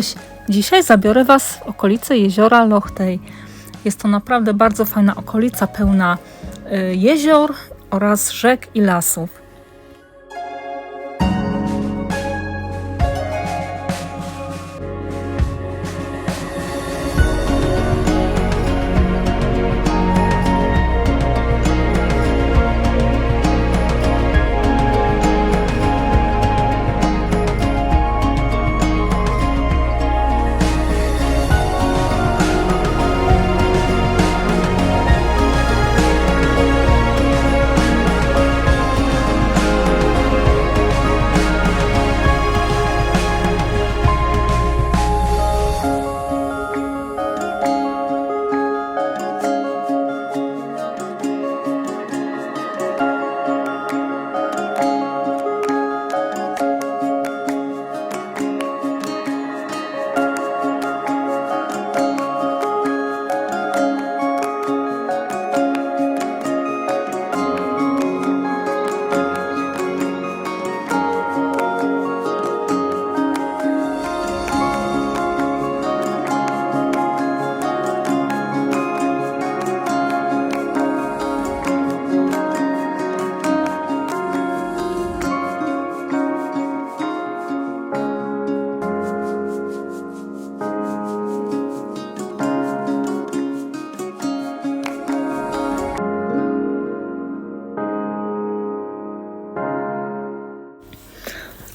Cześć! Dzisiaj zabiorę Was w okolice jeziora Lochtej. Jest to naprawdę bardzo fajna okolica, pełna y, jezior oraz rzek i lasów.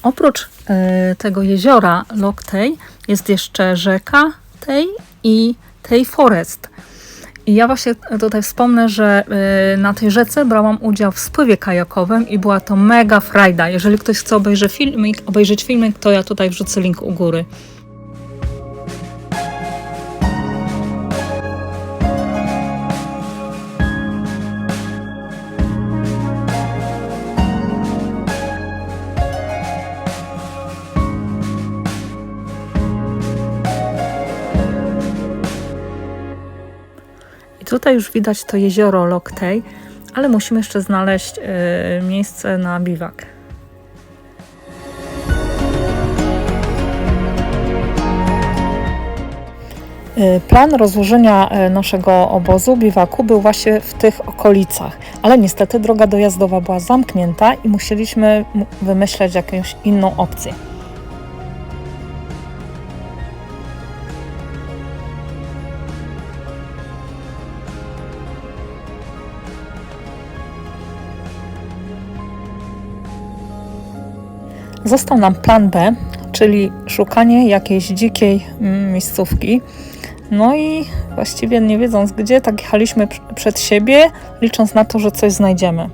Oprócz e, tego jeziora Lochtej jest jeszcze rzeka Tej i Tej Forest. I ja właśnie tutaj wspomnę, że e, na tej rzece brałam udział w spływie kajakowym i była to mega frajda. Jeżeli ktoś chce obejrzeć filmik, obejrzeć filmik, to ja tutaj wrzucę link u góry. Tutaj już widać to jezioro Loktej, ale musimy jeszcze znaleźć e, miejsce na biwak. E, Plan rozłożenia e, naszego obozu, biwaku, był właśnie w tych okolicach, ale niestety droga dojazdowa była zamknięta i musieliśmy wymyśleć jakąś inną opcję. Został nam plan B, czyli szukanie jakiejś dzikiej mm, miejscówki. No i właściwie nie wiedząc gdzie, tak jechaliśmy pr- przed siebie, licząc na to, że coś znajdziemy.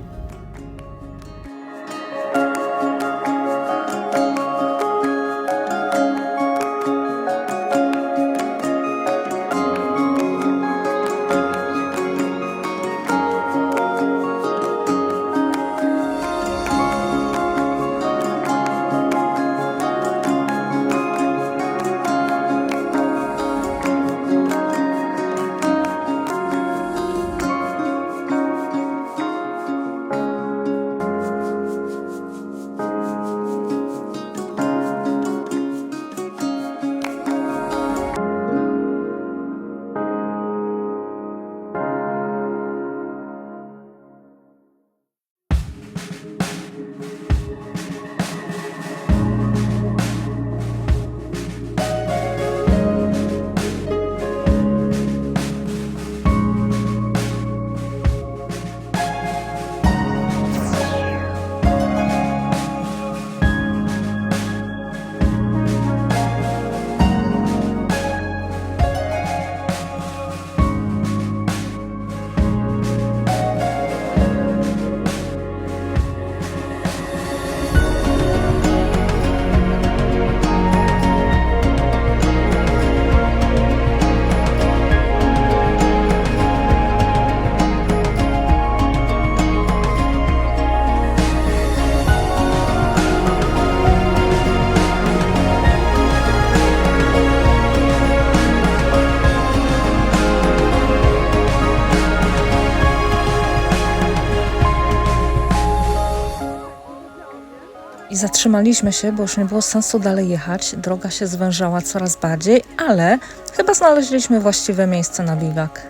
Zatrzymaliśmy się, bo już nie było sensu dalej jechać. Droga się zwężała coraz bardziej, ale chyba znaleźliśmy właściwe miejsce na biwak.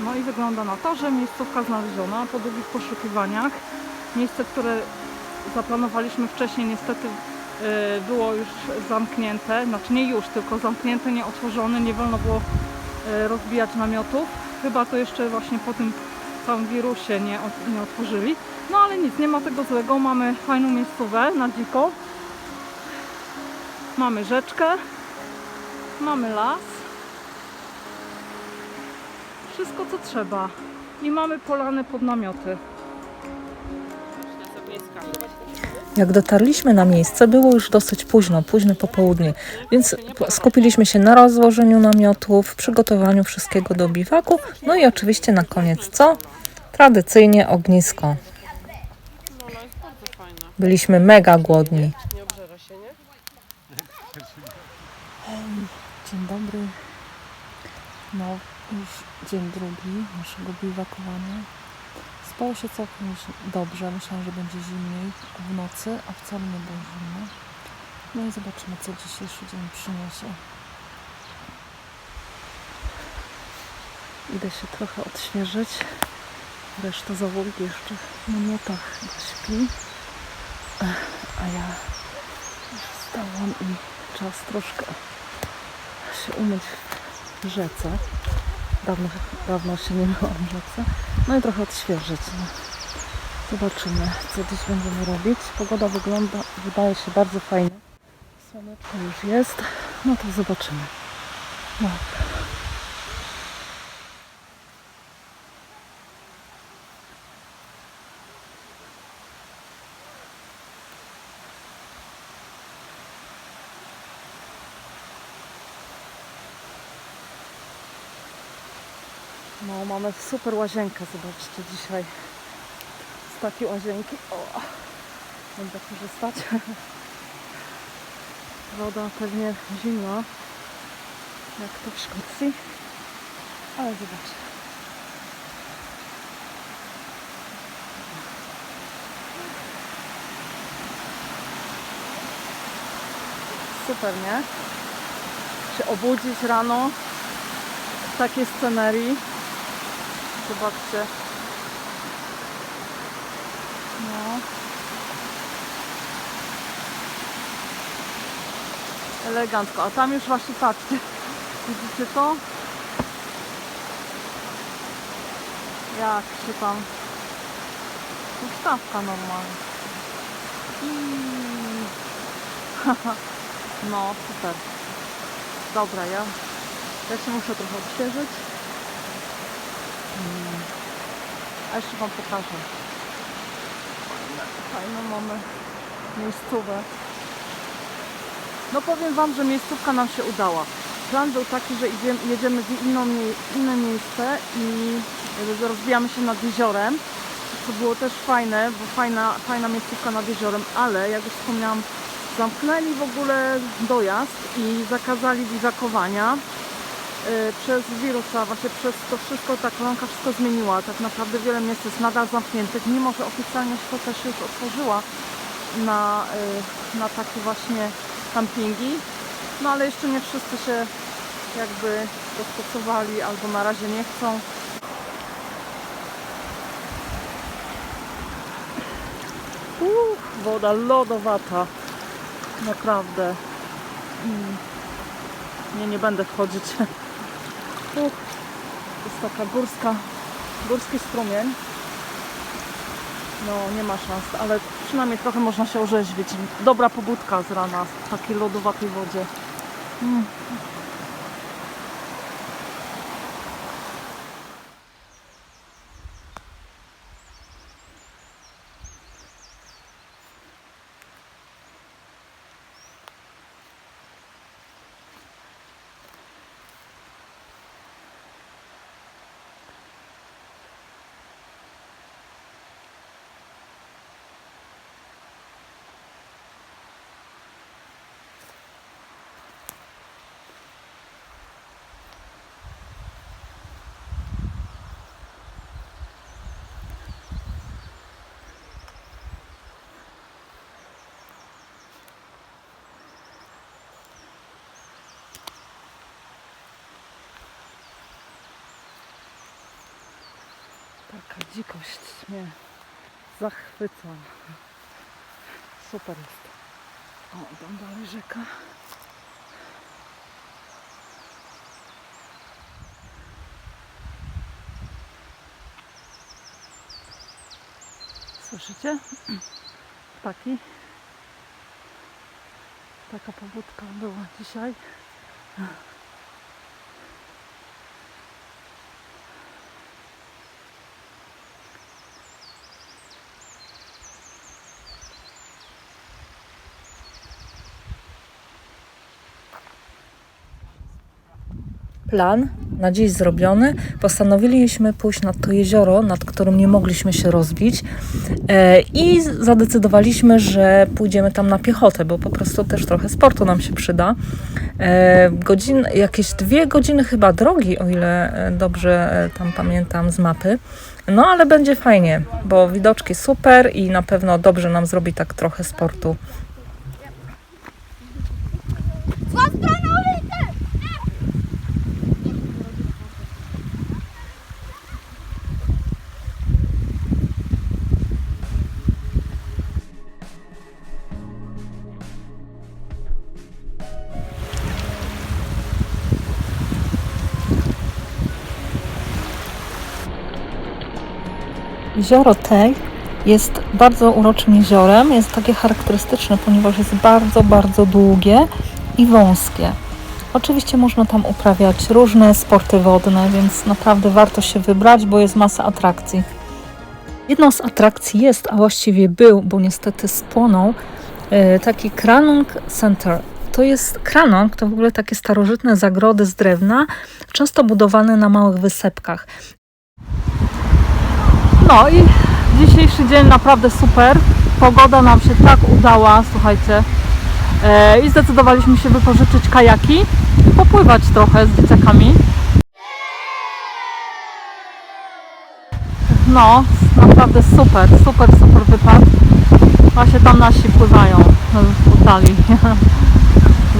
No i wygląda na to, że miejscówka znaleziona po długich poszukiwaniach. Miejsce, które zaplanowaliśmy wcześniej, niestety y, było już zamknięte. Znaczy nie już, tylko zamknięte, nie otworzone. Nie wolno było y, rozbijać namiotów. Chyba to jeszcze właśnie po tym całym wirusie nie, nie otworzyli. No ale nic, nie ma tego złego. Mamy fajną miejscówę na dziko. Mamy rzeczkę. Mamy las. Wszystko co trzeba. I mamy polany pod namioty. Jak dotarliśmy na miejsce, było już dosyć późno, późne popołudnie, więc skupiliśmy się na rozłożeniu namiotów, przygotowaniu wszystkiego do biwaku, no i oczywiście na koniec co? Tradycyjnie ognisko. Byliśmy mega głodni. Dzień dobry. No, już dzień drugi naszego biwakowania. Spało się całkiem dobrze. Myślałam, że będzie zimniej w nocy, a wcale nie było zimno. No i zobaczymy, co dzisiejszy dzień przyniesie. Idę się trochę odświeżyć. Reszta załogi jeszcze w namiotach śpi. A ja wstałam i czas troszkę się umyć w rzece. Dawno, dawno się nie myłam w rzece. No i trochę odświeżyć. No. Zobaczymy, co dziś będziemy robić. Pogoda wygląda, wydaje się bardzo fajna. Słoneczko już jest. No to zobaczymy. No. No, mamy super łazienkę, zobaczcie dzisiaj. Z takiej łazienki. O, będę korzystać. Woda pewnie zimna, jak to w Szkocji. Ale zobaczcie. Super, nie? Się obudzić rano w takiej scenerii. Zobaczcie. No. Elegancko. A tam już właśnie patrzcie. Widzicie to? Jak się tam... Ustawka normalna. No, super. Dobra, ja, ja się muszę trochę odświeżyć. Mm. A jeszcze Wam pokażę. Fajną mamy miejscówę. No powiem Wam, że miejscówka nam się udała. Plan był taki, że idziemy, jedziemy w inną, inne miejsce i e, rozbijamy się nad jeziorem. Co było też fajne, bo fajna, fajna miejscówka nad jeziorem, ale jak już wspomniałam, zamknęli w ogóle dojazd i zakazali biwakowania y, przez wirusa, właśnie przez to wszystko ta koronka wszystko zmieniła. Tak naprawdę wiele miejsc jest nadal zamkniętych, mimo że oficjalnie szkoła się już otworzyła na, y, na takie właśnie campingi. No ale jeszcze nie wszyscy się jakby dostosowali albo na razie nie chcą. Uff, woda lodowata. Naprawdę. Mm. Nie, nie będę wchodzić. To jest taka górska, górski strumień. No, nie ma szans, ale przynajmniej trochę można się orzeźwić. Dobra pobudka z rana w takiej lodowatej wodzie. Mm. Dzikość mnie zachwyca. Super jest. O, tam dalej rzeka. Słyszycie? Ptaki. Taka pobudka była dzisiaj. Plan na dziś zrobiony. Postanowiliśmy pójść nad to jezioro, nad którym nie mogliśmy się rozbić e, i zadecydowaliśmy, że pójdziemy tam na piechotę, bo po prostu też trochę sportu nam się przyda. E, godzin, jakieś dwie godziny chyba drogi, o ile e, dobrze tam pamiętam z mapy. No ale będzie fajnie, bo widoczki super i na pewno dobrze nam zrobi tak trochę sportu. Jezioro Tej jest bardzo uroczym jeziorem. Jest takie charakterystyczne, ponieważ jest bardzo, bardzo długie i wąskie. Oczywiście można tam uprawiać różne sporty wodne, więc naprawdę warto się wybrać, bo jest masa atrakcji. Jedną z atrakcji jest, a właściwie był, bo niestety spłonął, e, taki Kranung Center. To jest Kranong, to w ogóle takie starożytne zagrody z drewna, często budowane na małych wysepkach. No i dzisiejszy dzień naprawdę super. Pogoda nam się tak udała, słuchajcie. E, I zdecydowaliśmy się wypożyczyć kajaki i popływać trochę z dzieciakami. No, naprawdę super, super, super wypad. Właśnie tam nasi pływają w oddali.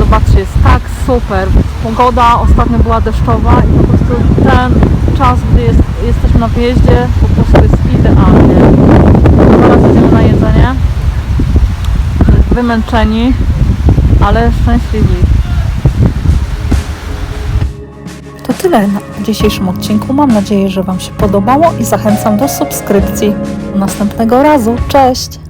Zobaczcie, jest tak super. Pogoda ostatnio była deszczowa i po prostu ten czas, gdy jest, jesteśmy na wyjeździe, po prostu jest idealnie. Teraz idziemy na jedzenie. Wymęczeni, ale szczęśliwi. To tyle w dzisiejszym odcinku. Mam nadzieję, że Wam się podobało i zachęcam do subskrypcji. Do następnego razu. Cześć!